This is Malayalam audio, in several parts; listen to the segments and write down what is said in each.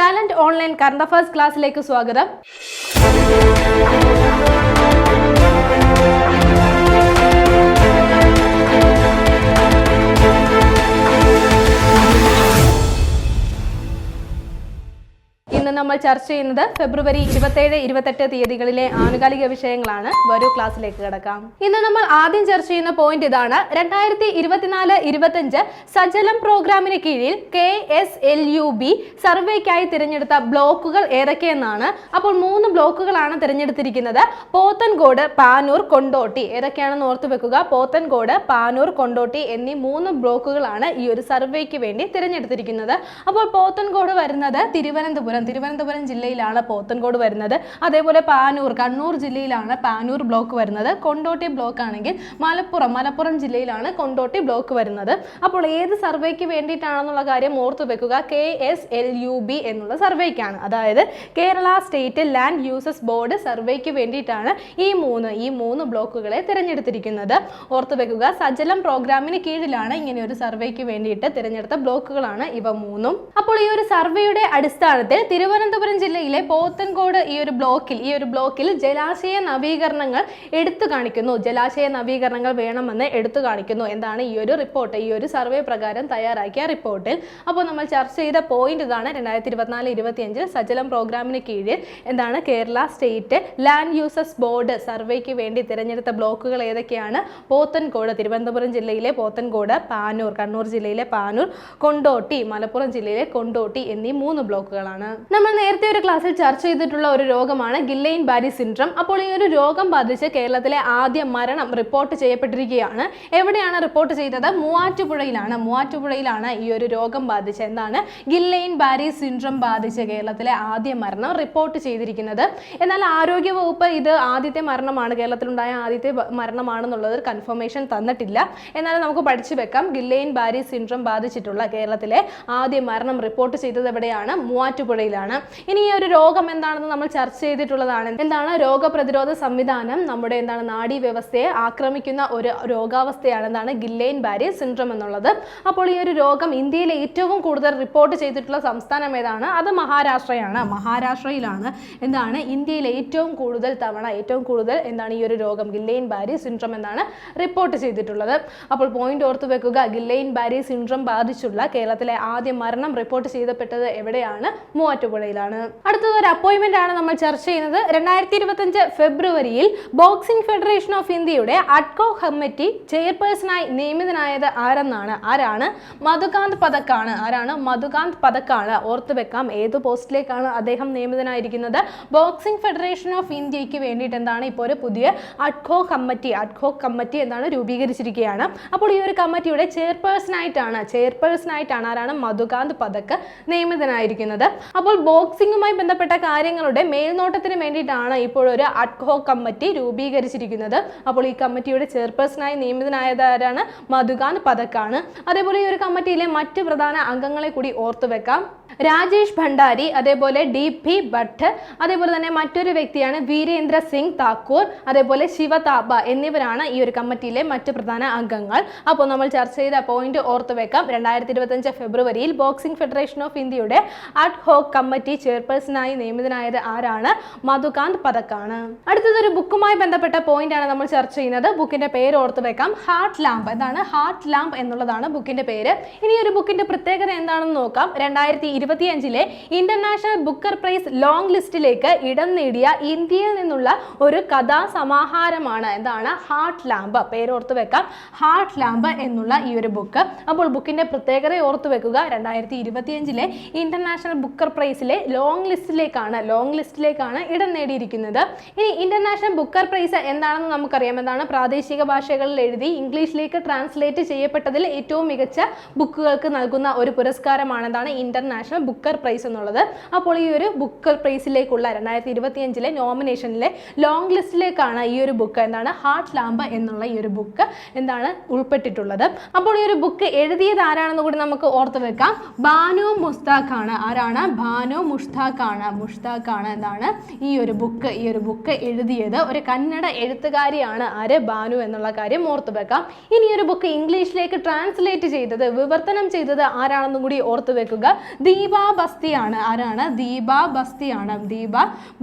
ടാലന്റ് ഓൺലൈൻ കറണ്ട് അഫയേഴ്സ് ക്ലാസ്സിലേക്ക് സ്വാഗതം. ഇന്ന് നമ്മൾ ചർച്ച ചെയ്യുന്നത് ഫെബ്രുവരി ഇരുപത്തേഴ് ഇരുപത്തെട്ട് തീയതികളിലെ ആനുകാലിക വിഷയങ്ങളാണ്. വരൂ ക്ലാസ്സിലേക്ക് കിടക്കാം. ഇന്ന് നമ്മൾ ആദ്യം ചർച്ച ചെയ്യുന്ന പോയിന്റ് ഇതാണ്. രണ്ടായിരത്തി ഇരുപത്തിനാല് ഇരുപത്തഞ്ച് സജലം പ്രോഗ്രാമിന് കീഴിൽ K S L U B സർവേക്കായി തിരഞ്ഞെടുത്ത ബ്ലോക്കുകൾ ഏതൊക്കെയെന്നാണ്. അപ്പോൾ മൂന്ന് ബ്ലോക്കുകളാണ് തിരഞ്ഞെടുത്തിരിക്കുന്നത്. പോത്തൻകോട് പാനൂർ കൊണ്ടോട്ടി. ഏതൊക്കെയാണെന്ന് ഓർത്തു വെക്കുക. പോത്തൻകോട് പാനൂർ കൊണ്ടോട്ടി എന്നീ മൂന്ന് ബ്ലോക്കുകളാണ് ഈ ഒരു സർവേക്ക് വേണ്ടി തിരഞ്ഞെടുത്തിരിക്കുന്നത്. അപ്പോൾ പോത്തൻകോട് വരുന്നത് തിരുവനന്തപുരം തിരുവനന്തപുരം ജില്ലയിലാണ് പോത്തൻകോട് വരുന്നത്. അതേപോലെ പാനൂർ കണ്ണൂർ ജില്ലയിലാണ് പാനൂർ ബ്ലോക്ക് വരുന്നത്. കൊണ്ടോട്ടി ബ്ലോക്ക് ആണെങ്കിൽ മലപ്പുറം മലപ്പുറം ജില്ലയിലാണ് കൊണ്ടോട്ടി ബ്ലോക്ക് വരുന്നത്. അപ്പോൾ ഏത് സർവേക്ക് വേണ്ടിയിട്ടാണെന്നുള്ള കാര്യം ഓർത്തു വെക്കുക. K S L U B എന്നുള്ള സർവേക്കാണ്. അതായത് Kerala state land uses board സർവേക്ക് വേണ്ടിയിട്ടാണ് ഈ മൂന്ന് ഈ മൂന്ന് ബ്ലോക്കുകളെ തിരഞ്ഞെടുത്തിരിക്കുന്നത്. ഓർത്തു വെക്കുക സജലം പ്രോഗ്രാമിന് കീഴിലാണ് ഇങ്ങനെ ഒരു സർവേക്ക് വേണ്ടിയിട്ട് തിരഞ്ഞെടുത്ത ബ്ലോക്കുകളാണ് ഇവ മൂന്നും. അപ്പോൾ ഈ ഒരു സർവേയുടെ അടിസ്ഥാനത്തിൽ തിരുവനന്തപുരം ജില്ലയിലെ പോത്തൻകോട് ഈ ഒരു ബ്ലോക്കിൽ ഈ ഒരു ബ്ലോക്കിൽ ജലാശയ നവീകരണങ്ങൾ എടുത്തു കാണിക്കുന്നു. ജലാശയ നവീകരണങ്ങൾ വേണമെന്ന് എടുത്തു കാണിക്കുന്നു എന്താണ് ഈ ഒരു റിപ്പോർട്ട്. ഈ ഒരു സർവേ പ്രകാരം തയ്യാറാക്കിയ റിപ്പോർട്ടിൽ. അപ്പോൾ നമ്മൾ ചർച്ച ചെയ്ത പോയിന്റ് ഇതാണ് രണ്ടായിരത്തി ഇരുപത്തിനാല് ഇരുപത്തിയഞ്ചിൽ സജലം പ്രോഗ്രാമിന് കീഴിൽ എന്താണ് Kerala state land uses board സർവേക്ക് വേണ്ടി തിരഞ്ഞെടുത്ത ബ്ലോക്കുകൾ ഏതൊക്കെയാണ്? പോത്തൻകോട് തിരുവനന്തപുരം ജില്ലയിലെ പോത്തൻകോട് പാനൂർ കണ്ണൂർ ജില്ലയിലെ പാനൂർ കൊണ്ടോട്ടി മലപ്പുറം ജില്ലയിലെ കൊണ്ടോട്ടി എന്നീ മൂന്ന് ബ്ലോക്കുകളാണ്. നമ്മൾ നേരത്തെ ഒരു ക്ലാസ്സിൽ ചർച്ച ചെയ്തിട്ടുള്ള ഒരു രോഗമാണ് ഗില്ലൈൻ ബാരി സിൻഡ്രം. അപ്പോൾ ഈ ഒരു രോഗം ബാധിച്ച് കേരളത്തിലെ ആദ്യ മരണം റിപ്പോർട്ട് ചെയ്യപ്പെട്ടിരിക്കുകയാണ്. എവിടെയാണ് റിപ്പോർട്ട് ചെയ്തത്? മൂവാറ്റുപുഴയിലാണ്. മൂവാറ്റുപുഴയിലാണ് ഈ ഒരു രോഗം ബാധിച്ച് എന്താണ് ഗില്ലൈൻ ബാരി സിൻഡ്രം ബാധിച്ച് കേരളത്തിലെ ആദ്യ മരണം റിപ്പോർട്ട് ചെയ്തിരിക്കുന്നത്. എന്നാൽ ആരോഗ്യ വകുപ്പ് ഇത് ആദ്യത്തെ മരണമാണ് കേരളത്തിലുണ്ടായ ആദ്യത്തെ മരണമാണെന്നുള്ളത് ഒരു കൺഫർമേഷൻ തന്നിട്ടില്ല. എന്നാൽ നമുക്ക് പഠിച്ചു വെക്കാം. ഗില്ലൈൻ ബാരി സിൻഡ്രം ബാധിച്ചിട്ടുള്ള കേരളത്തിലെ ആദ്യ മരണം റിപ്പോർട്ട് ചെയ്തത് എവിടെയാണ്? മൂവാറ്റുപുഴയിലാണ്. ഇനി ഈ ഒരു രോഗം എന്താണെന്ന് നമ്മൾ ചർച്ച ചെയ്തിട്ടുള്ളതാണ്. എന്താണ് രോഗപ്രതിരോധ സംവിധാനം? നമ്മുടെ എന്താണ് നാഡീ വ്യവസ്ഥയെ ആക്രമിക്കുന്ന ഒരു രോഗാവസ്ഥയാണ് എന്താണ് ഗില്ലെയിൻ ബാരി സിൻഡ്രം എന്നുള്ളത്. അപ്പോൾ ഈ ഒരു രോഗം ഇന്ത്യയിലെ ഏറ്റവും കൂടുതൽ റിപ്പോർട്ട് ചെയ്തിട്ടുള്ള സംസ്ഥാനം ഏതാണ്? അത് മഹാരാഷ്ട്രയാണ്. മഹാരാഷ്ട്രയിലാണ് എന്താണ് ഇന്ത്യയിലെ ഏറ്റവും കൂടുതൽ തവണ ഏറ്റവും കൂടുതൽ എന്താണ് ഈ ഒരു രോഗം ഗില്ലെയിൻ ബാരി സിൻഡ്രം എന്നാണ് റിപ്പോർട്ട് ചെയ്തിട്ടുള്ളത്. അപ്പോൾ പോയിന്റ് ഓർത്ത് വെക്കുക ഗില്ലെയിൻ ബാരി സിൻഡ്രം ബാധിച്ചുള്ള കേരളത്തിലെ ആദ്യ മരണം റിപ്പോർട്ട് ചെയ്തപ്പെട്ടത് എവിടെയാണ്? മൂവാറ്റുപുഴയിലാണ് അടുത്തത് ഒരു അപ്പോയിന്റ്മെന്റ് ആണ് നമ്മൾ ചർച്ച ചെയ്യുന്നത്. രണ്ടായിരത്തി ഇരുപത്തഞ്ച് ഫെബ്രുവരിയിൽ ബോക്സിംഗ് ഫെഡറേഷൻ ഓഫ് ഇന്ത്യയുടെ അഡ്കോ കമ്മിറ്റി ചെയർപേഴ്സണായി നിയമിതനായത് ആരെന്നാണ്? ആരാണ്? മധുകാന്ത് പതക്കാണ്. ആരാണ്? മധുകാന്ത് പതക്കാണ്. ഓർത്തു വെക്കാം ഏത് പോസ്റ്റിലേക്കാണ് അദ്ദേഹം നിയമിതനായിരിക്കുന്നത്. ബോക്സിംഗ് ഫെഡറേഷൻ ഓഫ് ഇന്ത്യയ്ക്ക് വേണ്ടിയിട്ട് എന്താണ് ഇപ്പോൾ ഒരു പുതിയ അഡ്കോ കമ്മിറ്റി അഡ്കോ കമ്മിറ്റി എന്താണ് രൂപീകരിച്ചിരിക്കുകയാണ്. അപ്പോൾ ഈ ഒരു കമ്മിറ്റിയുടെ ചെയർപേഴ്സൺ ആയിട്ടാണ് ചെയർപേഴ്സൺ ആയിട്ടാണ് ആരാണ്? മധുകാന്ത് പതക്ക് നിയമിതനായിരിക്കുന്നത്. അപ്പോൾ ബോക്സിംഗുമായി ബന്ധപ്പെട്ട കാര്യങ്ങളുടെ മേൽനോട്ടത്തിന് വേണ്ടിയിട്ടാണ് ഇപ്പോൾ ഒരു അഡ്കോ കമ്മിറ്റി രൂപീകരിച്ചിരിക്കുന്നത്. അപ്പോൾ ഈ കമ്മിറ്റിയുടെ ചെയർപേഴ്സണായി നിയമിതനായതാരാണ് മധുകാന്ത് പതക്കാണ്. അതേപോലെ ഈ ഒരു കമ്മിറ്റിയിലെ മറ്റ് പ്രധാന അംഗങ്ങളെ കൂടി ഓർത്തു വെക്കാം. രാജേഷ് ഭണ്ഡാരി അതേപോലെ ഡി പി ഭട്ട് അതേപോലെ തന്നെ മറ്റൊരു വ്യക്തിയാണ് വീരേന്ദ്ര സിംഗ് താക്കൂർ അതേപോലെ ശിവതാബ എന്നിവരാണ് ഈ ഒരു കമ്മിറ്റിയിലെ മറ്റ് പ്രധാന അംഗങ്ങൾ. അപ്പോൾ നമ്മൾ ചർച്ച ചെയ്ത പോയിന്റ് ഓർത്തുവെക്കാം രണ്ടായിരത്തി ഇരുപത്തഞ്ച് ഫെബ്രുവരിയിൽ ബോക്സിംഗ് ഫെഡറേഷൻ ഓഫ് ഇന്ത്യയുടെ അഡ് ഹോക്ക് കമ്മിറ്റി ചെയർപേഴ്സണായി നിയമിതനായത് ആരാണ്? മധുകാന്ത് പതക്കാണ്. അടുത്തത് ഒരു ബുക്കുമായി ബന്ധപ്പെട്ട പോയിന്റ് ആണ് നമ്മൾ ചർച്ച ചെയ്യുന്നത്. ബുക്കിന്റെ പേര് ഓർത്ത് വെക്കാം. ഹാർട്ട് ലാമ്പ് എന്താണ് ഹാർട്ട് ലാമ്പ് എന്നുള്ളതാണ് ബുക്കിന്റെ പേര്. ഇനി ഒരു ബുക്കിന്റെ പ്രത്യേകത എന്താണെന്ന് നോക്കാം. രണ്ടായിരത്തി ഇരുപത്തിയഞ്ചിലെ ഇന്റർനാഷണൽ ബുക്കർ പ്രൈസ് ലോങ് ലിസ്റ്റിലേക്ക് ഇടം നേടിയ ഇന്ത്യയിൽ നിന്നുള്ള ഒരു കഥാസമാഹാരമാണ്. എന്താണ്? ഹാർട്ട് ലാമ്പ് പേരോർത്ത് വെക്കാം. ഹാർട്ട് ലാമ്പ് എന്നുള്ള ഈ ഒരു ബുക്ക് അപ്പോൾ ബുക്കിന്റെ പ്രത്യേകത ഓർത്ത് വെക്കുക. രണ്ടായിരത്തി ഇരുപത്തിയഞ്ചിലെ ഇന്റർനാഷണൽ ബുക്കർ പ്രൈസിലെ ലോങ് ലിസ്റ്റിലേക്കാണ് ലോങ് ലിസ്റ്റിലേക്കാണ് ഇടം നേടിയിരിക്കുന്നത്. ഇനി ഇന്റർനാഷണൽ ബുക്കർ പ്രൈസ് എന്താണെന്ന് നമുക്കറിയാം. എന്താണ്? പ്രാദേശിക ഭാഷകളിൽ എഴുതി ഇംഗ്ലീഷിലേക്ക് ട്രാൻസ്ലേറ്റ് ചെയ്യപ്പെട്ടതിൽ ഏറ്റവും മികച്ച ബുക്കുകൾക്ക് നൽകുന്ന ഒരു പുരസ്കാരമാണ് എന്താണ്? ഇന്റർനാഷണൽ ബുക്കർ പ്രൈസ് എന്നുള്ളത്. അപ്പോൾ ഈ ഒരു ബുക്കർ പ്രൈസിലേക്കുള്ള രണ്ടായിരത്തി ഇരുപത്തിയഞ്ചിലെ നോമിനേഷനിലെ ലോങ് ലിസ്റ്റിലേക്കാണ് ഈ ഒരു ബുക്ക് എന്താണ്? ഹാർട്ട് ലാമ്പ് എന്നുള്ള ഈ ഒരു ബുക്ക് എന്താണ് ഉൾപ്പെട്ടിട്ടുള്ളത്. അപ്പോൾ ഈ ഒരു ബുക്ക് എഴുതിയത് ആരാണെന്ന് കൂടി നമുക്ക് ഓർത്ത് വെക്കാം. ബാനു മുസ്താഖ് ആണ് ആരാണ്? ബാനു ബാനു മുഷ്താഖാണ്. മുഷ്താഖാണ് എന്നാണ് ഈ ഒരു ബുക്ക് ഈ ഒരു ബുക്ക് എഴുതിയത്. ഒരു കന്നഡ എഴുത്തുകാരിയാണ് ആര്? ബാനു എന്നുള്ള കാര്യം ഓർത്തു വെക്കാം. ഇനി ഒരു ബുക്ക് ഇംഗ്ലീഷിലേക്ക് ട്രാൻസ്ലേറ്റ് ചെയ്തത് വിവർത്തനം ചെയ്തത് ആരാണെന്നും കൂടി ഓർത്തു വെക്കുക. ദീപ ബസ്തിയാണ്. ആരാണ്? ദീപ ബസ്തിയാണ്. ദീപ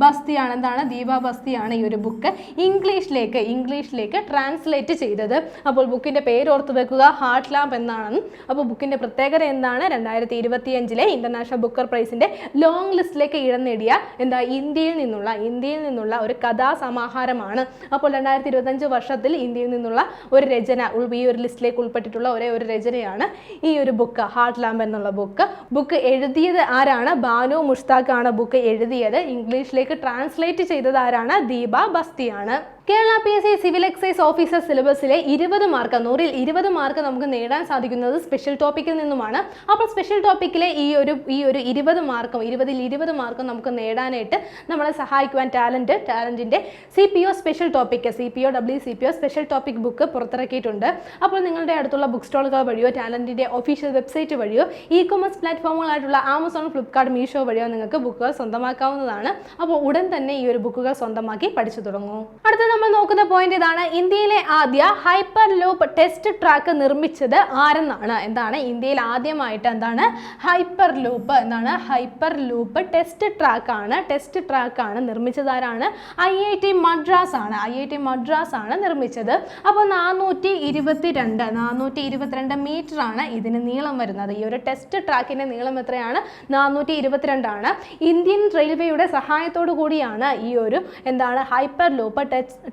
ബസ്തിയാണ്. എന്താണ്? ദീപ ബസ്തിയാണ് ഈ ഒരു ബുക്ക് ഇംഗ്ലീഷിലേക്ക് ഇംഗ്ലീഷിലേക്ക് ട്രാൻസ്ലേറ്റ് ചെയ്തത്. അപ്പോൾ ബുക്കിന്റെ പേര് ഓർത്തു വെക്കുക. ഹാർട്ട് ലാബ് എന്നാണ്. അപ്പോൾ ബുക്കിന്റെ പ്രത്യേകത എന്താണ്? രണ്ടായിരത്തി ഇരുപത്തിയഞ്ചിലെ ഇന്റർനാഷണൽ ബുക്കർ പ്രൈസിന്റെ ലോങ് ലിസ്റ്റിലേക്ക് ഇടം നേടിയ എന്താ ഇന്ത്യയിൽ നിന്നുള്ള ഇന്ത്യയിൽ നിന്നുള്ള ഒരു കഥാസമാഹാരമാണ്. അപ്പോൾ രണ്ടായിരത്തി ഇരുപത്തഞ്ച് വർഷത്തിൽ ഇന്ത്യയിൽ നിന്നുള്ള ഒരു രചന ഈ ഒരു ലിസ്റ്റിലേക്ക് ഉൾപ്പെട്ടിട്ടുള്ള ഒരേ ഒരു രചനയാണ് ഈ ഒരു ബുക്ക് ഹാർട്ട് ലാമ്പ് എന്നുള്ള ബുക്ക് ബുക്ക് എഴുതിയത് ആരാണ്? ബാനു മുഷ്താഖ് ആണ് ബുക്ക് എഴുതിയത് ഇംഗ്ലീഷിലേക്ക് ട്രാൻസ്ലേറ്റ് ചെയ്തത് ആരാണ്? Deepa ബസ്തിയാണ്. Kerala P S C civil excise officer സിലബസിലെ ഇരുപത് മാർക്ക് നൂറിൽ ഇരുപത് മാർക്ക് നമുക്ക് നേടാൻ സാധിക്കുന്നത് സ്പെഷ്യൽ ടോപ്പിക്കിൽ നിന്നുമാണ്. അപ്പോൾ സ്പെഷ്യൽ ടോപ്പിക്കിലെ ഈ ഒരു ഈ ഒരു ഇരുപത് മാർക്കും ഇരുപതിൽ ഇരുപത് മാർക്കും നമുക്ക് നേടാനായിട്ട് നമ്മളെ സഹായിക്കുവാൻ talent ടാലന്റിന്റെ C P O special topic C P O W C P O special topic book പുറത്തിറക്കിയിട്ടുണ്ട്. അപ്പോൾ നിങ്ങളുടെ അടുത്തുള്ള ബുക്ക് സ്റ്റോളുകൾ വഴിയോ ടാലന്റിന്റെ ഒഫീഷ്യൽ വെബ്സൈറ്റ് വഴിയോ ഇ കൊമേഴ്സ് പ്ലാറ്റ്ഫോമുകളായിട്ടുള്ള ആമസോൺ ഫ്ലിപ്കാർട്ട് മീഷോ വഴിയോ നിങ്ങൾക്ക് ബുക്കുകൾ സ്വന്തമാക്കാവുന്നതാണ്. അപ്പോൾ ഉടൻ തന്നെ ഈ ഒരു ബുക്കുകൾ സ്വന്തമാക്കി പഠിച്ചു തുടങ്ങൂ. അടുത്ത നമ്മൾ നോക്കുന്ന പോയിന്റ് ഇതാണ്. ഇന്ത്യയിലെ ആദ്യ ഹൈപ്പർ ലൂപ്പ് ടെസ്റ്റ് ട്രാക്ക് നിർമ്മിച്ചത് ആരെന്നാണ്? എന്താണ്? ഇന്ത്യയിൽ ആദ്യമായിട്ട് എന്താണ്? ഹൈപ്പർ ലൂപ്പ് എന്താണ്? ഹൈപ്പർ ലൂപ്പ് ടെസ്റ്റ് ട്രാക്ക് ആണ്. ടെസ്റ്റ് ട്രാക്ക് ആണ് നിർമ്മിച്ചത് ആരാണ്? ഐ ഐ ടി മദ്രാസ് ആണ്. ഐ ഐ ടി മദ്രാസ് ആണ് നിർമ്മിച്ചത്. അപ്പോൾ നാനൂറ്റി ഇരുപത്തി രണ്ട് നാനൂറ്റി ഇരുപത്തിരണ്ട് മീറ്റർ ആണ് ഇതിന് നീളം വരുന്നത്. ഈ ഒരു ടെസ്റ്റ് ട്രാക്കിന്റെ നീളം എത്രയാണ്? നാനൂറ്റി ഇരുപത്തിരണ്ടാണ് ഇന്ത്യൻ റെയിൽവേയുടെ സഹായത്തോടു കൂടിയാണ് ഈ ഒരു എന്താണ്? ഹൈപ്പർ ലൂപ്പ് ടെസ്റ്റ്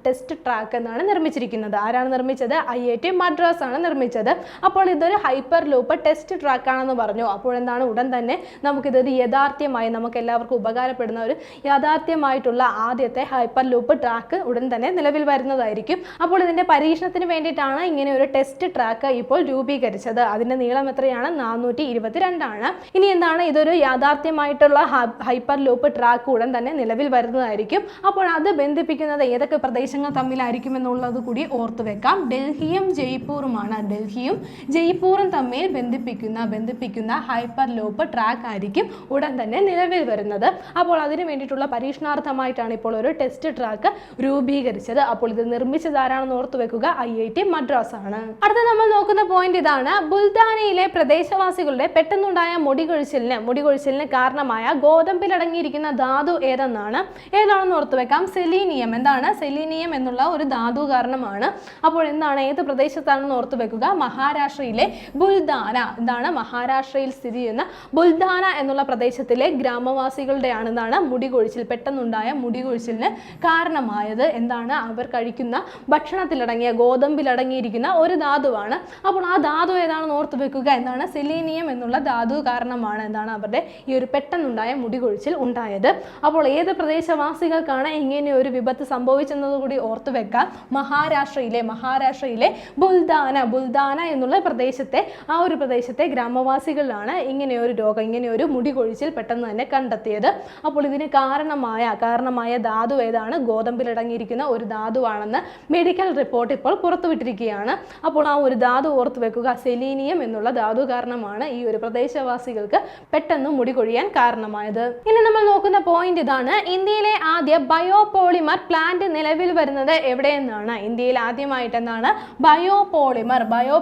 ട്രാക്ക് എന്നാണ് നിർമ്മിച്ചിരിക്കുന്നത്. ആരാണ് നിർമ്മിച്ചത്? ഐ ഐ ടി മദ്രാസ് ആണ് നിർമ്മിച്ചത്. അപ്പോൾ ഇതൊരു ഹൈപ്പർ ലൂപ്പ് ടെസ്റ്റ് ട്രാക്ക് ആണെന്ന് പറഞ്ഞു. അപ്പോൾ എന്താണ്? ഉടൻ തന്നെ നമുക്കിതൊരു യഥാർത്ഥ്യമായി നമുക്ക് എല്ലാവർക്കും ഉപകാരപ്പെടുന്ന ഒരു യാഥാർത്ഥ്യമായിട്ടുള്ള ആദ്യത്തെ ഹൈപ്പർ ലൂപ്പ് ട്രാക്ക് ഉടൻ തന്നെ നിലവിൽ വരുന്നതായിരിക്കും. അപ്പോൾ ഇതിന്റെ പരീക്ഷണത്തിന് വേണ്ടിയിട്ടാണ് ഇങ്ങനെ ഒരു ടെസ്റ്റ് ട്രാക്ക് ഇപ്പോൾ രൂപീകരിച്ചത്. അതിന്റെ നീളം എത്രയാണ്? നാനൂറ്റി ഇരുപത്തിരണ്ടാണ് ഇനി എന്താണ്? ഇതൊരു യാഥാർത്ഥ്യമായിട്ടുള്ള ഹൈപ്പർ ലൂപ്പ് ട്രാക്ക് ഉടൻ തന്നെ നിലവിൽ വരുന്നതായിരിക്കും. അപ്പോൾ അത് ബന്ധിപ്പിക്കുന്നത് ഏതൊക്കെ പ്രദേശങ്ങൾ തമ്മിലായിരിക്കും എന്നുള്ളത് കൂടി ഓർത്തു വെക്കാം. ഡൽഹിയും ജയ്പൂറുമാണ് ഡൽഹിയും ജയ്പൂറും തമ്മിൽ ബന്ധിപ്പിക്കുന്ന ബന്ധിപ്പിക്കുന്ന ഹൈപ്പർ ലോപ്പ് ട്രാക്ക് ആയിരിക്കും ഉടൻ തന്നെ നിലവിൽ വരുന്നത്. അപ്പോൾ അതിന് വേണ്ടിയിട്ടുള്ള പരീക്ഷണാർത്ഥമായിട്ടാണ് ഇപ്പോൾ ഒരു ടെസ്റ്റ് ട്രാക്ക് രൂപീകരിച്ചത്. അപ്പോൾ ഇത് നിർമ്മിച്ചത് ആരാണെന്ന് ഓർത്തു വെക്കുക. ഐ ഐ ടി മദ്രാസ് ആണ് അടുത്ത നമ്മൾ നോക്കുന്ന പോയിന്റ് ഇതാണ്. ബുൽദാനയിലെ പ്രദേശവാസികളുടെ പെട്ടെന്നുണ്ടായ മുടികൊഴിച്ചിലിന് മുടികൊഴിച്ചിലിന് കാരണമായ ഗോതമ്പിൽ അടങ്ങിയിരിക്കുന്ന ധാതു ഏതെന്നാണ്? ഏതാണെന്ന് ഓർത്തു വെക്കാം. സെലീനിയം. എന്താണ്? സെലീനിയം എന്നുള്ള ഒരു ധാതു കാരണമാണ്. അപ്പോൾ എന്താണ്? ഏത് പ്രദേശത്താണെന്ന് ഓർത്തു വെക്കുക. മഹാരാഷ്ട്രയിലെ ബുൽദാന. എന്താണ് മഹാരാഷ്ട്രയിൽ സ്ഥിതി ചെയ്യുന്ന ബുൽദാന എന്നുള്ള പ്രദേശത്തിലെ ഗ്രാമവാസികളുടെയാണ് എന്താണ് മുടികൊഴിച്ചിൽ പെട്ടെന്നുണ്ടായ മുടികൊഴിച്ചിലിന് കാരണമായത്. എന്താണ്? അവർ കഴിക്കുന്ന ഭക്ഷണത്തിലടങ്ങിയ ഗോതമ്പിലടങ്ങിയിരിക്കുന്ന ഒരു ധാതുവാണ്. അപ്പോൾ ആ ധാതു ഏതാണെന്ന് ഓർത്തു വെക്കുക. എന്താണ്? സെലീനിയം എന്നുള്ള ധാതു കാരണമാണ് എന്താണ് അവരുടെ ഈ ഒരു പെട്ടെന്നുണ്ടായ മുടികൊഴിച്ചിൽ ഉണ്ടായത്. അപ്പോൾ ഏത് പ്രദേശവാസികൾക്കാണ് ഇങ്ങനെ ഒരു വിപത്ത് സംഭവിച്ചെന്നത് കൂടി ഓർത്ത് വെക്കാം. മഹാരാഷ്ട്രയിലെ മഹാരാഷ്ട്രയിലെ ബുൽദാന ബുൽദാന എന്നുള്ള പ്രദേശത്തെ ആ ഒരു പ്രദേശത്തെ ഗ്രാമവാസികളാണ് ഇങ്ങനെ ഒരു രോഗം ഇങ്ങനെ ഒരു മുടി കൊഴിച്ചിൽ പെട്ടെന്ന് തന്നെ കണ്ടെത്തിയത്. അപ്പോൾ ഇതിന് കാരണമായ കാരണമായ ധാതു ഏതാണ്? ഗോതമ്പിലടങ്ങിയിരിക്കുന്ന ഒരു ധാതുവാണെന്ന് മെഡിക്കൽ റിപ്പോർട്ട് ഇപ്പോൾ പുറത്തുവിട്ടിരിക്കുകയാണ്. അപ്പോൾ ആ ഒരു ധാതു ഓർത്ത് വെക്കുക സെലീനിയം എന്നുള്ള ധാതു കാരണമാണ് ഈ ഒരു പ്രദേശവാസികൾക്ക് പെട്ടെന്ന് മുടി കൊഴിയാൻ കാരണമായത്. ഇനി നമ്മൾ നോക്കുന്ന പോയിന്റ് ഇതാണ്. ഇന്ത്യയിലെ ആദ്യ ബയോപോളിമർ പ്ലാന്റ് നിലവിൽ വരുന്നത് എവിടെ എവിടെയെന്നാണ്? ഇന്ത്യയിൽ ആദ്യമായിട്ട് എന്താണ് ബയോ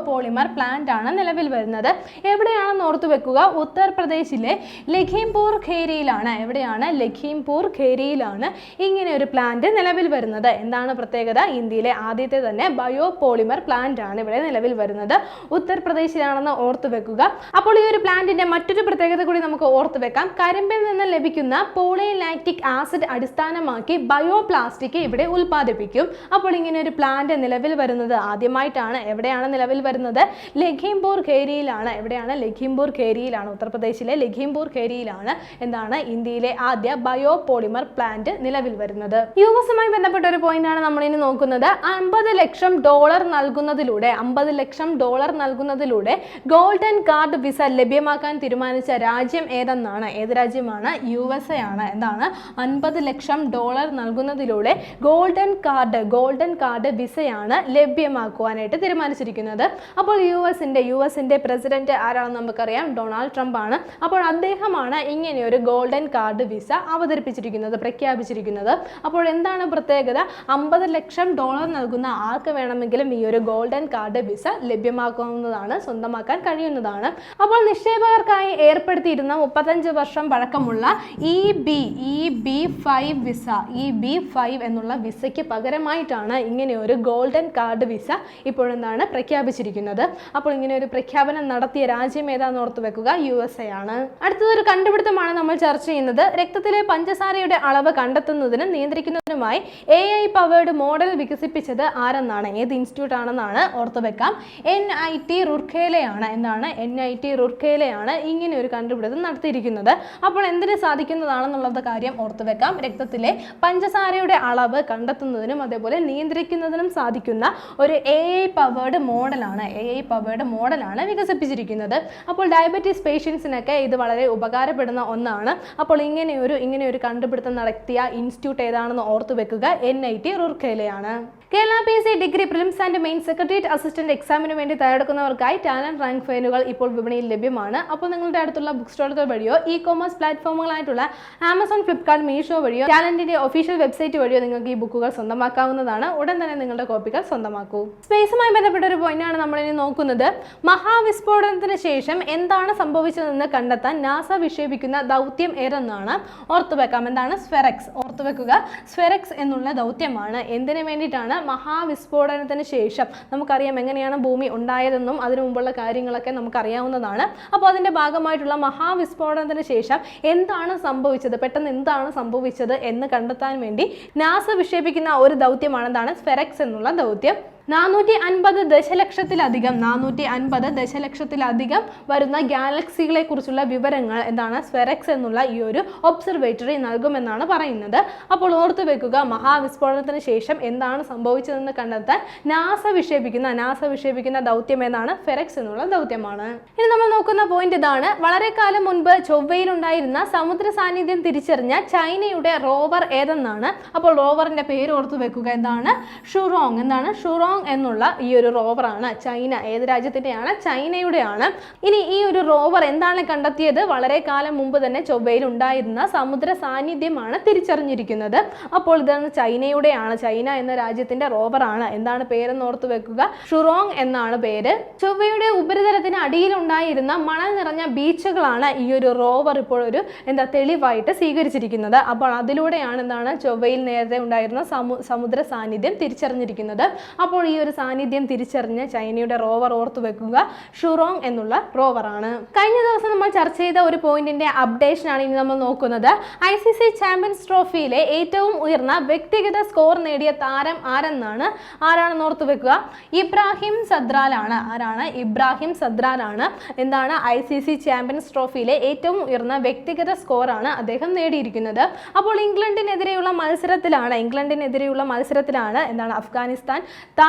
പോളിമർ പ്ലാന്റ് ആണ് നിലവിൽ വരുന്നത്. എവിടെയാണെന്ന് ഓർത്തു വെക്കുക? ഉത്തർപ്രദേശിലെ ലഖീംപൂർ ഖേരിയിലാണ്. എവിടെയാണ്? ലഖീംപൂർ ഖേരിയിലാണ് ഇങ്ങനെ ഒരു പ്ലാന്റ് നിലവിൽ വരുന്നത്. എന്താണ് പ്രത്യേകത? ഇന്ത്യയിലെ ആദ്യത്തെ തന്നെ ബയോ പോളിമർ പ്ലാന്റ് ആണ് ഇവിടെ നിലവിൽ വരുന്നത്. ഉത്തർപ്രദേശിലാണെന്ന് ഓർത്തു വെക്കുക. അപ്പോൾ ഈ ഒരു പ്ലാന്റിന്റെ മറ്റൊരു പ്രത്യേകത കൂടി നമുക്ക് ഓർത്തു വെക്കാം. കരിമ്പിൽ നിന്ന് ലഭിക്കുന്ന പോളിലാക്റ്റിക് ആസിഡ് അടിസ്ഥാനമാക്കി ബയോപ്ലാസ്റ്റിക് ഇവിടെ ഉൽപ്പാദിപ്പിക്കും അപ്പോൾ ഇങ്ങനെ ഒരു പ്ലാന്റ് നിലവിൽ വരുന്നത് ആദ്യമായിട്ടാണ്. എവിടെയാണ് നിലവിൽ വരുന്നത്? ലഖീംപൂർ ഖേരിയിലാണ്. എവിടെയാണ്? ലഖീംപൂർ ഖേരിയിലാണ്. ഉത്തർപ്രദേശിലെ ലഖീംപൂർ ഖേരിയിലാണ് എന്താണ് ഇന്ത്യയിലെ ആദ്യ ബയോ പോളിമർ പ്ലാന്റ് നിലവിൽ വരുന്നത്. യു എസുമായി ബന്ധപ്പെട്ട ഒരു പോയിന്റ് ആണ് നമ്മൾ ഇനി നോക്കുന്നത്. അമ്പത് ലക്ഷം ഡോളർ നൽകുന്നതിലൂടെ അമ്പത് ലക്ഷം ഡോളർ നൽകുന്നതിലൂടെ ഗോൾഡൻ കാർഡ് വിസ ലഭ്യമാക്കാൻ തീരുമാനിച്ച രാജ്യം ഏതെന്നാണ്? ഏത് രാജ്യമാണ്? യു എസ് എ ആണ്. എന്താണ്? അൻപത് ലക്ഷം ഡോളർ നൽകുന്നതിലൂടെ ഗോൾഡൻ കാർഡ് ഗോൾഡൻ കാർഡ് വിസയാണ് ലഭ്യമാക്കുവാനായിട്ട് തീരുമാനിച്ചിരിക്കുന്നത്. അപ്പോൾ യു എസിന്റെ യു എസിന്റെ പ്രസിഡന്റ് ആരാണെന്ന് നമുക്കറിയാം? ഡൊണാൾഡ് ട്രംപ് ആണ് അപ്പോൾ അദ്ദേഹമാണ് ഇങ്ങനെ ഒരു ഗോൾഡൻ കാർഡ് വിസ അവതരിപ്പിച്ചിരിക്കുന്നത് പ്രഖ്യാപിച്ചിരിക്കുന്നത്. അപ്പോൾ എന്താണ് പ്രത്യേകത? അമ്പത് ലക്ഷം ഡോളർ നൽകുന്ന ആർക്ക് വേണമെങ്കിലും ഈ ഒരു ഗോൾഡൻ കാർഡ് വിസ ലഭ്യമാക്കുന്നതാണ് സ്വന്തമാക്കാൻ കഴിയുന്നതാണ്. അപ്പോൾ നിക്ഷേപകർക്കായി ഏർപ്പെടുത്തിയിരുന്ന മുപ്പത്തഞ്ച് വർഷം പഴക്കമുള്ള E B E B five visa E B five എന്നുള്ള വിസയ്ക്ക് പകരമായിട്ടാണ് ഇങ്ങനെ ഒരു ഗോൾഡൻ കാർഡ് വിസ ഇപ്പോഴെന്താണ് പ്രഖ്യാപിച്ചിരിക്കുന്നത്. അപ്പോൾ ഇങ്ങനെ ഒരു പ്രഖ്യാപനം നടത്തിയ രാജ്യം ഏതാന്ന് ഓർത്ത് വെക്കുക. യു എസ് എ ആണ്. അടുത്തതൊരു കണ്ടുപിടുത്തമാണ് നമ്മൾ ചർച്ച ചെയ്യുന്നത്. രക്തത്തിലെ പഞ്ചസാരയുടെ അളവ് കണ്ടെത്തുന്നതിനും നിയന്ത്രിക്കുന്നതിനുമായി എ ഐ പവേർഡ് മോഡൽ വികസിപ്പിച്ചത് ആരെന്നാണ്? ഏത് ഇൻസ്റ്റിറ്റ്യൂട്ട് ആണെന്നാണ് ഓർത്തു വെക്കാം. എൻ ഐ ടി റുർഖേലയാണ്. എന്താണ്? എൻ ഐ ടി റുർഖേലയാണ് ഇങ്ങനെ ഒരു കണ്ടുപിടുത്തം നടത്തിയിരിക്കുന്നത്. അപ്പോൾ എന്തിന് സാധിക്കുന്നതാണെന്നുള്ളത് കാര്യം ഓർത്തു വെക്കാം. രക്തത്തിലെ പഞ്ചസാരയുടെ അളവ് കണ്ടെത്തുന്നതിനും അതേപോലെ നിയന്ത്രിക്കുന്നതിനും സാധിക്കുന്ന ഒരു എ ഐ പവേർഡ് മോഡലാണ്. എ ഐ പവേർഡ് മോഡലാണ് വികസിപ്പിച്ചിരിക്കുന്നത്. അപ്പോൾ ഡയബറ്റീസ് പേഷ്യൻസിനൊക്കെ ഇത് വളരെ ഉപകാരപ്പെടുന്ന ഒന്നാണ്. അപ്പോൾ ഇങ്ങനെയൊരു ഇങ്ങനെയൊരു കണ്ടുപിടുത്തം നടത്തിയ ഇൻസ്റ്റിറ്റ്യൂട്ട് ഏതാണെന്ന് ഓർത്തു വെക്കുക N I T റുർഖേലയാണ് Kerala P S C degree prelims and main secretariat assistant എക്സാമിന് വേണ്ടി തയ്യാറെടുക്കുന്നവർക്കായി ടാലന്റ് റാങ്ക് ഫയലുകൾ ഇപ്പോൾ വിപണിയിൽ ലഭ്യമാണ്. അപ്പോൾ നിങ്ങളുടെ അടുത്തുള്ള ബുക്ക് സ്റ്റോളുകൾ വഴിയോ ഇ കോമേഴ്സ് പ്ലാറ്റ്ഫോമുകളായിട്ടുള്ള ആമസോൺ ഫ്ലിപ്കാർട്ട് മീഷോ വഴിയോ ടാലന്റിന്റെ ഒഫീഷ്യൽ വെബ്സൈറ്റ് വഴിയോ നിങ്ങൾക്ക് ഈ ബുക്കുകൾ സ്വന്തമാക്കാവുന്നതാണ്. ഉടൻ തന്നെ നിങ്ങളുടെ കോപ്പികൾ സ്വന്തമാക്കൂ. സ്പേസുമായി ബന്ധപ്പെട്ട ഒരു പോയിന്റാണ് നമ്മളിനി നോക്കുന്നത്. മഹാവിസ്ഫോടനത്തിന് ശേഷം എന്താണ് സംഭവിച്ചതെന്ന് കണ്ടെത്താൻ നാസ വിക്ഷേപിക്കുന്ന ദൗത്യം ഏതെന്നാണ് ഓർത്തുവെക്കാം. എന്താണ്? സ്വെറക്സ് ഓർത്തുവെക്കുക. സ്വെറക്സ് എന്നുള്ള ദൗത്യമാണ്. എന്തിനു വേണ്ടിയിട്ടാണ് മഹാവിസ്ഫോടനത്തിന് ശേഷം നമുക്കറിയാം എങ്ങനെയാണ് ഭൂമി ഉണ്ടായതെന്നും അതിനു മുമ്പുള്ള കാര്യങ്ങളൊക്കെ നമുക്കറിയാവുന്നതാണ്. അപ്പോൾ അതിന്റെ ഭാഗമായിട്ടുള്ള മഹാവിസ്ഫോടനത്തിന് ശേഷം എന്താണ് സംഭവിച്ചത്? പെട്ടെന്ന് എന്താണ് സംഭവിച്ചത് എന്ന് കണ്ടെത്താൻ വേണ്ടി നാസ വിക്ഷേപിക്കുന്ന ഒരു ദൗത്യമാണ് എന്താണ് സ്ഫെറക്സ് എന്നുള്ള ദൗത്യം. നാനൂറ്റി അൻപത് ദശലക്ഷത്തിലധികം നാനൂറ്റി അൻപത് ദശലക്ഷത്തിലധികം വരുന്ന ഗാലക്സികളെ കുറിച്ചുള്ള വിവരങ്ങൾ എന്താണ്? സ്വെറക്സ് എന്നുള്ള ഈ ഒരു ഒബ്സർവേറ്ററി നൽകുമെന്നാണ് പറയുന്നത്. അപ്പോൾ ഓർത്തു വെക്കുക മഹാവിസ്ഫോടനത്തിന് ശേഷം എന്താണ് സംഭവിച്ചതെന്ന് കണ്ടെത്താൻ നാസ വിക്ഷേപിക്കുന്ന നാസ വിക്ഷേപിക്കുന്ന ദൗത്യം എന്നാണ് ഫെറക്സ് എന്നുള്ള ദൗത്യമാണ്. ഇനി നമ്മൾ നോക്കുന്ന പോയിന്റ് ഇതാണ്. വളരെ കാലം മുൻപ് ചൊവ്വയിലുണ്ടായിരുന്ന സമുദ്ര സാന്നിധ്യം തിരിച്ചറിഞ്ഞ ചൈനയുടെ റോവർ ഏതെന്നാണ്? അപ്പോൾ റോവറിന്റെ പേര് ഓർത്തു വെക്കുക. എന്താണ്? ഷുറോങ് എന്താണ്? ഷുറോങ് എന്നുള്ള ഈ ഒരു റോവറാണ് ചൈന. ഏത് രാജ്യത്തിന്റെയാണ് ചൈനയുടെയാണ്. ഇനി ഈ ഒരു റോവർ എന്താണ് കണ്ടെത്തിയത്? വളരെ കാലം മുമ്പ് തന്നെ ചൊവ്വയിൽ ഉണ്ടായിരുന്ന സമുദ്ര സാന്നിധ്യമാണ് തിരിച്ചറിഞ്ഞിരിക്കുന്നത്. അപ്പോൾ ഇതാണ് ചൈനയുടെയാണ്. ചൈന എന്ന രാജ്യത്തിന്റെ റോവറാണ് എന്താണ് പേരെന്ന് ഓർത്ത് വെക്കുക? ഷുറോങ് എന്നാണ് പേര്. ചൊവ്വയുടെ ഉപരിതലത്തിന് അടിയിലുണ്ടായിരുന്ന മണൽ നിറഞ്ഞ ബീച്ചുകളാണ് ഈ ഒരു റോവർ ഇപ്പോൾ ഒരു എന്താ തെളിവായിട്ട് സ്വീകരിച്ചിരിക്കുന്നത്. അപ്പോൾ അതിലൂടെയാണ് എന്താണ് ചൊവ്വയിൽ നേരത്തെ ഉണ്ടായിരുന്ന സമു സമുദ്ര സാന്നിധ്യം തിരിച്ചറിഞ്ഞിരിക്കുന്നത്. അപ്പോൾ ഈ ഒരു സാന്നിധ്യം തിരിച്ചറിഞ്ഞ് ചൈനയുടെ റോവർ ഓർത്തു വെക്കുക. ഷുറോങ് എന്നുള്ള റോവർ ആണ് കഴിഞ്ഞ ദിവസം നമ്മൾ ചർച്ച ചെയ്ത ഒരു പോയിന്റിന്റെ അപ്ഡേഷൻ ആണ് ഇനി നമ്മൾ നോക്കുന്നത്. ഐ സി സി ചാമ്പ്യൻസ് ട്രോഫിയിലെ ഏറ്റവും ഉയർന്ന വ്യക്തിഗത സ്കോർ നേടിയ താരം ആരെന്നാണ്? ആരാണെന്ന് ഓർത്തു വെക്കുക. ഇബ്രാഹിം സദ്രാലാണ്. ആരാണ്? ഇബ്രാഹിം സദ്രാലാണ്. എന്താണ് ഐ സി സി ചാമ്പ്യൻസ് ട്രോഫിയിലെ ഏറ്റവും ഉയർന്ന വ്യക്തിഗത സ്കോർ ആണ് അദ്ദേഹം നേടിയിരിക്കുന്നത്. അപ്പോൾ ഇംഗ്ലണ്ടിനെതിരെയുള്ള മത്സരത്തിലാണ് ഇംഗ്ലണ്ടിനെതിരെയുള്ള മത്സരത്തിലാണ് എന്താണ് അഫ്ഗാനിസ്ഥാൻ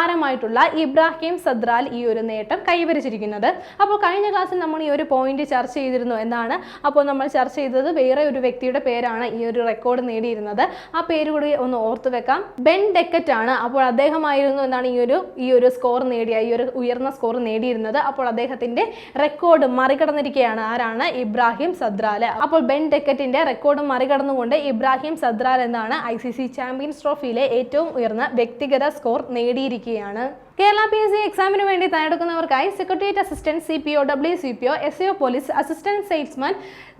താരമായിട്ടുള്ള ഇബ്രാഹിം സദ്രാൽ ഈ ഒരു നേട്ടം കൈവരിച്ചിരിക്കുന്നത്. അപ്പോൾ കഴിഞ്ഞ ക്ലാസ്സിൽ നമ്മൾ ഈ ഒരു പോയിന്റ് ചർച്ച ചെയ്തിരുന്നു എന്നാണ്. അപ്പോൾ നമ്മൾ ചർച്ച ചെയ്തത് വേറെ ഒരു വ്യക്തിയുടെ പേരാണ് ഈ ഒരു റെക്കോർഡ് നേടിയിരുന്നത്. ആ പേര് കൂടി ഒന്ന് ഓർത്തു വെക്കാം. ബെൻ ഡെക്കറ്റ് ആണ്. അപ്പോൾ അദ്ദേഹമായിരുന്നു എന്നാണ് ഈ ഒരു ഈ ഒരു സ്കോർ നേടിയ ഈ ഒരു ഉയർന്ന സ്കോർ നേടിയിരുന്നത്. അപ്പോൾ അദ്ദേഹത്തിന്റെ റെക്കോർഡ് മറികടന്നിരിക്കുകയാണ്. ആരാണ്? ഇബ്രാഹിം സദ്രാൽ അപ്പോൾ ബെൻ ഡെക്കറ്റിന്റെ റെക്കോർഡ് മറികടന്നുകൊണ്ട് ഇബ്രാഹിം സദ്രാൽ എന്നാണ് ഐ സി സി ചാമ്പ്യൻസ് ട്രോഫിയിലെ ഏറ്റവും ഉയർന്ന വ്യക്തിഗത സ്കോർ നേടിയിരിക്കുകയാണ് കേരള പി എസ് സി എക്സാമിന് വേണ്ടി തയ്യാറെടുക്കുന്നവർക്കായി secretariat assistant C P O W C P O S O police assistant salesman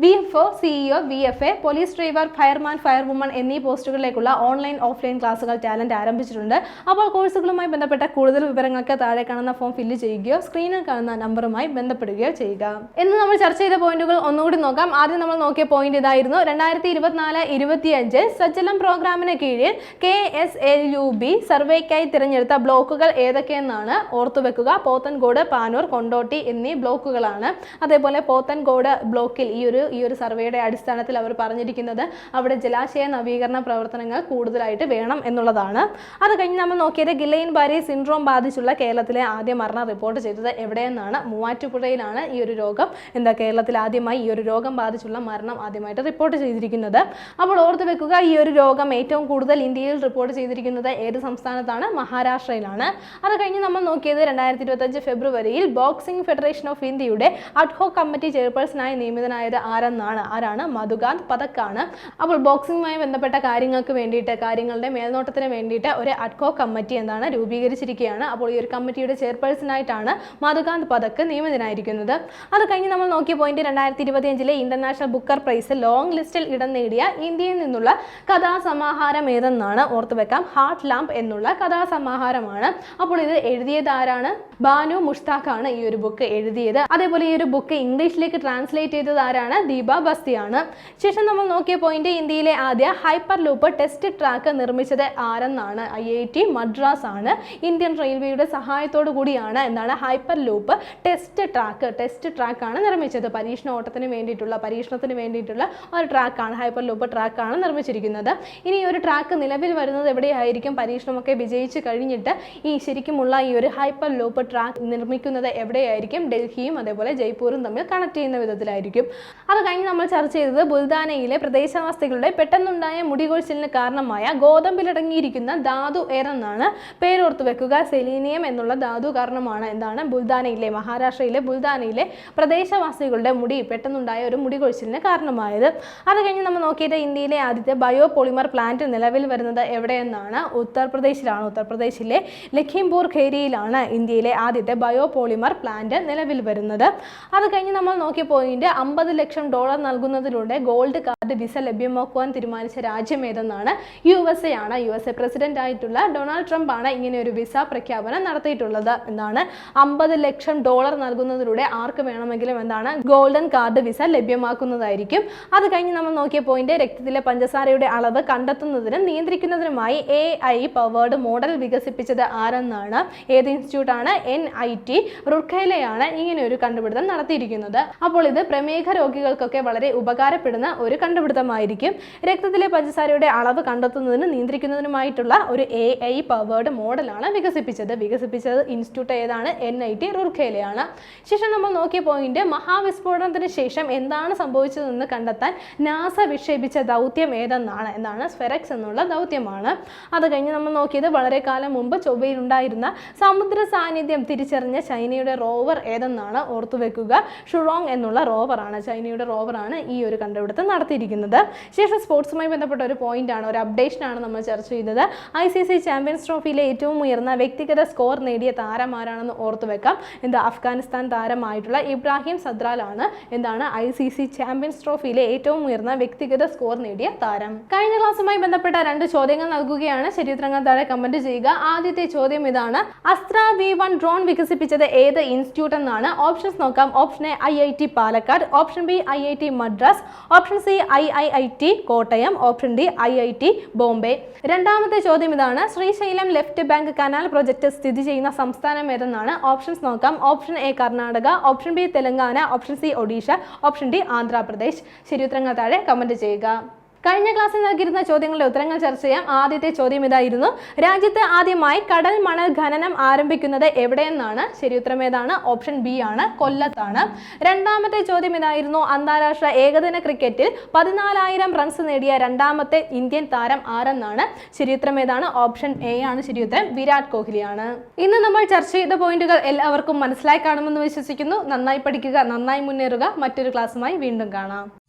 V F O CEO V F A police driver fireman fire woman എന്നീ പോസ്റ്റുകളിലേക്കുള്ള ഓൺലൈൻ ഓഫ്ലൈൻ ക്ലാസുകൾ ടാലന്റ് ആരംഭിച്ചിട്ടുണ്ട്. അപ്പോൾ കോഴ്സുകളുമായി ബന്ധപ്പെട്ട കൂടുതൽ വിവരങ്ങൾക്ക് താഴെ കാണുന്ന ഫോം ഫില്ല് ചെയ്യുകയോ സ്ക്രീനിൽ കാണുന്ന നമ്പറുമായി ബന്ധപ്പെടുകയോ ചെയ്യുക. എന്ന് നമ്മൾ ചർച്ച ചെയ്ത പോയിന്റുകൾ ഒന്നുകൂടി നോക്കാം. ആദ്യം നമ്മൾ നോക്കിയ പോയിന്റ് ഇതായിരുന്നു. രണ്ടായിരത്തി ഇരുപത്തിനാല് ഇരുപത്തിയഞ്ച് സജ്ജലം പ്രോഗ്രാമിന് കീഴിൽ K S L U B സർവേക്കായി തിരഞ്ഞെടുത്ത ബ്ലോക്കുകൾ ഏതൊക്കെ ഏതൊക്കെയെന്നാണ് ഓർത്തു വെക്കുക. പോത്തൻകോട് പാനൂർ കൊണ്ടോട്ടി എന്നീ ബ്ലോക്കുകളാണ്. അതേപോലെ പോത്തൻകോട് ബ്ലോക്കിൽ ഈ ഒരു ഈ ഒരു സർവേയുടെ അടിസ്ഥാനത്തിൽ അവർ പറഞ്ഞിരിക്കുന്നത് അവിടെ ജലാശയ നവീകരണ പ്രവർത്തനങ്ങൾ കൂടുതലായിട്ട് വേണം എന്നുള്ളതാണ്. അത് കഴിഞ്ഞ് നമ്മൾ നോക്കിയത് ഗിലൈൻ ബാരി സിൻഡ്രോം ബാധിച്ചുള്ള കേരളത്തിലെ ആദ്യ മരണം റിപ്പോർട്ട് ചെയ്തത് എവിടെയെന്നാണ്? മൂവാറ്റുപുഴയിലാണ് ഈ ഒരു രോഗം. എന്താ കേരളത്തിൽ ആദ്യമായി ഈ ഒരു രോഗം ബാധിച്ചുള്ള മരണം ആദ്യമായിട്ട് റിപ്പോർട്ട് ചെയ്തിരിക്കുന്നത്. അപ്പോൾ ഓർത്ത് വെക്കുക ഈ ഒരു രോഗം ഏറ്റവും കൂടുതൽ ഇന്ത്യയിൽ റിപ്പോർട്ട് ചെയ്തിരിക്കുന്നത് ഏത് സംസ്ഥാനത്താണ്? മഹാരാഷ്ട്രയിലാണ്. അത് കഴിഞ്ഞ് നമ്മൾ നോക്കിയത് രണ്ടായിരത്തി ഇരുപത്തഞ്ച് ഫെബ്രുവരിയിൽ ബോക്സിംഗ് ഫെഡറേഷൻ ഓഫ് ഇന്ത്യയുടെ അഡ്ഹോ കമ്മിറ്റി ചെയർപേഴ്സണായി നിയമിതനായത് ആരെന്നാണ്? ആരാണ്? മധുകാന്ത് പതക്കാണ്. അപ്പോൾ ബോക്സിംഗുമായി ബന്ധപ്പെട്ട കാര്യങ്ങൾക്ക് വേണ്ടിയിട്ട് കാര്യങ്ങളുടെ മേൽനോട്ടത്തിന് വേണ്ടിയിട്ട് ഒരു അഡ്ഹോ കമ്മിറ്റി എന്താണ് രൂപീകരിച്ചിരിക്കുകയാണ്. അപ്പോൾ ഈ ഒരു കമ്മിറ്റിയുടെ ചെയർപേഴ്സണായിട്ടാണ് മധുകാന്ത് പതക്ക് നിയമിതനായിരിക്കുന്നത്. അത് കഴിഞ്ഞ് നമ്മൾ നോക്കിയ പോയിന്റ് രണ്ടായിരത്തി ഇരുപത്തിയഞ്ചിലെ ഇന്റർനാഷണൽ ബുക്കർ പ്രൈസ് ലോങ് ലിസ്റ്റിൽ ഇടം നേടിയ ഇന്ത്യയിൽ നിന്നുള്ള കഥാസമാഹാരം ഏതെന്നാണ് ഓർത്തുവെക്കാം? ഹാർട്ട് ലാംപ് എന്നുള്ള കഥാസമാഹാരമാണ്. അപ്പോൾ ഇത് എഴുതിയത് ആരാണ്? ബാനു മുഷ്താഖാണ് ഈ ഒരു ബുക്ക് എഴുതിയത്. അതേപോലെ ഈ ഒരു ബുക്ക് ഇംഗ്ലീഷിലേക്ക് ട്രാൻസ്ലേറ്റ് ചെയ്തത് ആരാണ്? ദീപ ബസ്തിയാണ്. ശേഷം നമ്മൾ നോക്കിയ പോയിന്റ് ഇന്ത്യയിലെ ആദ്യ ഹൈപ്പർ ലൂപ്പ് ടെസ്റ്റ് ട്രാക്ക് നിർമ്മിച്ചത് ആരെന്നാണ്? ഐ ഐ ടി മദ്രാസ് ആണ് ഇന്ത്യൻ റെയിൽവേയുടെ സഹായത്തോടു കൂടിയാണ് എന്താണ്? Hyper loop test track test ട്രാക്കാണ് നിർമ്മിച്ചത്. പരീക്ഷണ ഓട്ടത്തിന് വേണ്ടിയിട്ടുള്ള പരീക്ഷണത്തിന് വേണ്ടിയിട്ടുള്ള ഒരു ട്രാക്കാണ് ഹൈപ്പർ ലൂപ്പ് ട്രാക്കാണ് നിർമ്മിച്ചിരിക്കുന്നത്. ഇനി ഒരു ട്രാക്ക് നിലവിൽ വരുന്നത് എവിടെയായിരിക്കും? പരീക്ഷണമൊക്കെ വിജയിച്ച് കഴിഞ്ഞിട്ട് ഈ ശരിക്കുമുള്ള ഈ ഒരു ഹൈപ്പർ ലൂപ്പ് ട്രാക്ക് നിർമ്മിക്കുന്നത് എവിടെയായിരിക്കും? ഡൽഹിയും അതേപോലെ ജയ്പൂരും തമ്മിൽ കണക്ട് ചെയ്യുന്ന വിധത്തിലായിരിക്കും. അത് കഴിഞ്ഞ് നമ്മൾ ചർച്ച ചെയ്തത് ബുൽദാനയിലെ പ്രദേശവാസികളുടെ പെട്ടെന്നുണ്ടായ മുടികൊഴിച്ചിലിന് കാരണമായ ഗോതമ്പിലടങ്ങിയിരിക്കുന്ന ധാതു ഏറെന്നാണ് പേരോർത്ത് വെക്കുക. സെലീനിയം എന്നുള്ള ധാതു കാരണമാണ് എന്താണ് ബുൽദാനയിലെ മഹാരാഷ്ട്രയിലെ ബുൽദാനയിലെ പ്രദേശവാസികളുടെ മുടി പെട്ടെന്നുണ്ടായ ഒരു മുടികൊഴിച്ചിലിന് കാരണമായത്. അത് കഴിഞ്ഞ് നമ്മൾ നോക്കിയത് ഇന്ത്യയിലെ ആദ്യത്തെ ബയോ പോളിമർ പ്ലാന്റ് നിലവിൽ വരുന്നത് എവിടെയെന്നാണ്? ഉത്തർപ്രദേശിലാണ്. ഉത്തർപ്രദേശിലെ ലഖീംപൂർ ഖേരിയിലാണ് ഇന്ത്യയിലെ ആദ്യത്തെ ബയോ പോളിമർ പ്ലാന്റ് നിലവിൽ വരുന്നത്. അത് കഴിഞ്ഞ് നമ്മൾ നോക്കിയ പോയിന്റ് അമ്പത് ലക്ഷം ഡോളർ നൽകുന്നതിലൂടെ ഗോൾഡ് കാർഡ് വിസ ലഭ്യമാക്കുവാൻ തീരുമാനിച്ച രാജ്യം ഏതെന്നാണ് യു എസ് എ ആണ്. യു എസ് എ പ്രസിഡന്റ് ആയിട്ടുള്ള ഡൊണാൾഡ് ട്രംപ് ആണ് ഇങ്ങനെ ഒരു വിസ പ്രഖ്യാപനം നടത്തിയിട്ടുള്ളത് എന്താണ് അമ്പത് ലക്ഷം ഡോളർ നൽകുന്നതിലൂടെ ആർക്ക് വേണമെങ്കിലും എന്താണ് ഗോൾഡൻ കാർഡ് വിസ ലഭ്യമാക്കുന്നതായിരിക്കും. അത് കഴിഞ്ഞ് നമ്മൾ നോക്കിയ പോയിന്റ് രക്തത്തിലെ പഞ്ചസാരയുടെ അളവ് കണ്ടെത്തുന്നതിനും നിയന്ത്രിക്കുന്നതിനുമായി എ ഐ പവേർഡ് മോഡൽ വികസിപ്പിച്ചത് ആരെന്നാണ് ഏത് ഇൻസ്റ്റിറ്റ്യൂട്ടാണ്? എൻ ഐ ടി റുഖേലയാണ് ഇങ്ങനെ ഒരു കണ്ടുപിടുത്തം നടത്തിയിരിക്കുന്നത്. അപ്പോൾ ഇത് പ്രമേഹ രോഗികൾക്കൊക്കെ വളരെ ഉപകാരപ്പെടുന്ന ഒരു കണ്ടുപിടുത്തമായിരിക്കും. രക്തത്തിലെ പഞ്ചസാരയുടെ അളവ് കണ്ടെത്തുന്നതിനും നിയന്ത്രിക്കുന്നതിനുമായിട്ടുള്ള ഒരു എ ഐ പവേർഡ് മോഡലാണ് വികസിപ്പിച്ചത്. വികസിപ്പിച്ചത് ഇൻസ്റ്റിറ്റ്യൂട്ട് ഏതാണ്? എൻ ഐ ടി റുർഖേലയാണ് ശേഷം നമ്മൾ നോക്കിയ പോയിന്റ് മഹാവിസ്ഫോടനത്തിന് ശേഷം എന്താണ് സംഭവിച്ചതെന്ന് കണ്ടെത്താൻ നാസ വിക്ഷേപിച്ച ദൗത്യം ഏതെന്നാണ്? എന്താണ് സ്ഫെറക്സ് എന്നുള്ള ദൗത്യമാണ്. അത് കഴിഞ്ഞ് നമ്മൾ നോക്കിയത് വളരെ കാലം മുമ്പ് ചൊവ്വയിലുണ്ടായിരുന്ന സമുദ്ര സാന്നിധ്യം തിരിച്ചറിഞ്ഞ ചൈനയുടെ റോവർ ഏതെന്നാണ് ഓർത്തു വെക്കുക. ഷുറോങ് എന്നുള്ള റോവറാണ് ചൈനയുടെ റോവറാണ് ഈ ഒരു കണ്ടുപിടുത്തം നടത്തിയിരിക്കുന്നത്. ശേഷം സ്പോർട്സുമായി ബന്ധപ്പെട്ട ഒരു പോയിന്റാണ് ഒരു അപ്ഡേഷനാണ് നമ്മൾ ചർച്ച ചെയ്യുന്നത് ഐ സി സി ചാമ്പ്യൻസ് ട്രോഫിയിലെ ഏറ്റവും ഉയർന്ന വ്യക്തിഗത സ്കോർ നേടിയ താരമാരാണെന്ന് ഓർത്തു വെക്കാം. എന്താ അഫ്ഗാനിസ്ഥാൻ താരമായിട്ടുള്ള ഇബ്രാഹിം സദ്രാലാണ് എന്താണ് ഐ സി സി ചാമ്പ്യൻസ് ട്രോഫിയിലെ ഏറ്റവും ഉയർന്ന വ്യക്തിഗത സ്കോർ നേടിയ താരം? കഴിഞ്ഞ ക്ലാസ്സുമായി ബന്ധപ്പെട്ട രണ്ട് ചോദ്യങ്ങൾ നൽകുകയാണ്. ചരിത്രങ്ങൾ താഴെ കമന്റ് ചെയ്യുക. ആദ്യത്തെ ചോദ്യം ഇതാണ്. അസ്ത്ര വി വൺ ഡ്രോൺ വികസിപ്പിച്ചത് ഏത് ഇൻസ്റ്റിറ്റ്യൂട്ട് എന്നാണ്? ഓപ്ഷൻസ് നോക്കാം. Option A I I T Palakkad. Option B I I T Madras. Option C I I I T Kottayam. Option D I I T Bombay. രണ്ടാമത്തെ ചോദ്യം ഇതാണ്. Srisailam left bank canal project സ്ഥിതി ചെയ്യുന്ന സംസ്ഥാനം ഏതെന്നാണ്? ഓപ്ഷൻസ് നോക്കാം. Option A Karnataka. Option B Telangana. Option C Odisha. Option D Andhra Pradesh. ശരി ഉത്തരങ്ങൾ താഴെ കമന്റ് ചെയ്യുക. കഴിഞ്ഞ ക്ലാസ്സിൽ നൽകിയിരുന്ന ചോദ്യങ്ങളുടെ ഉത്തരങ്ങൾ ചർച്ച ചെയ്യാം. ആദ്യത്തെ ചോദ്യം ഇതായിരുന്നു. രാജ്യത്ത് ആദ്യമായി കടൽ മണൽ ഖനനം ആരംഭിക്കുന്നത് എവിടെയെന്നാണ്? ശരി ഉത്തരം ഏതാണ്? ഓപ്ഷൻ ബി ആണ് കൊല്ലത്താണ്. രണ്ടാമത്തെ ചോദ്യം ഇതായിരുന്നു. അന്താരാഷ്ട്ര ഏകദിന ക്രിക്കറ്റിൽ പതിനാലായിരം റൺസ് നേടിയ രണ്ടാമത്തെ ഇന്ത്യൻ താരം ആരെന്നാണ്? ശരിയുത്തരം ഏതാണ്? ഓപ്ഷൻ എ ആണ് ശരി ഉത്തരം വിരാട് കോഹ്ലിയാണ്. ഇന്ന് നമ്മൾ ചർച്ച ചെയ്ത പോയിന്റുകൾ എല്ലാവർക്കും മനസ്സിലായി കാണുമെന്ന് വിശ്വസിക്കുന്നു. നന്നായി പഠിക്കുക നന്നായി മുന്നേറുക. മറ്റൊരു ക്ലാസ്സുമായി വീണ്ടും കാണാം.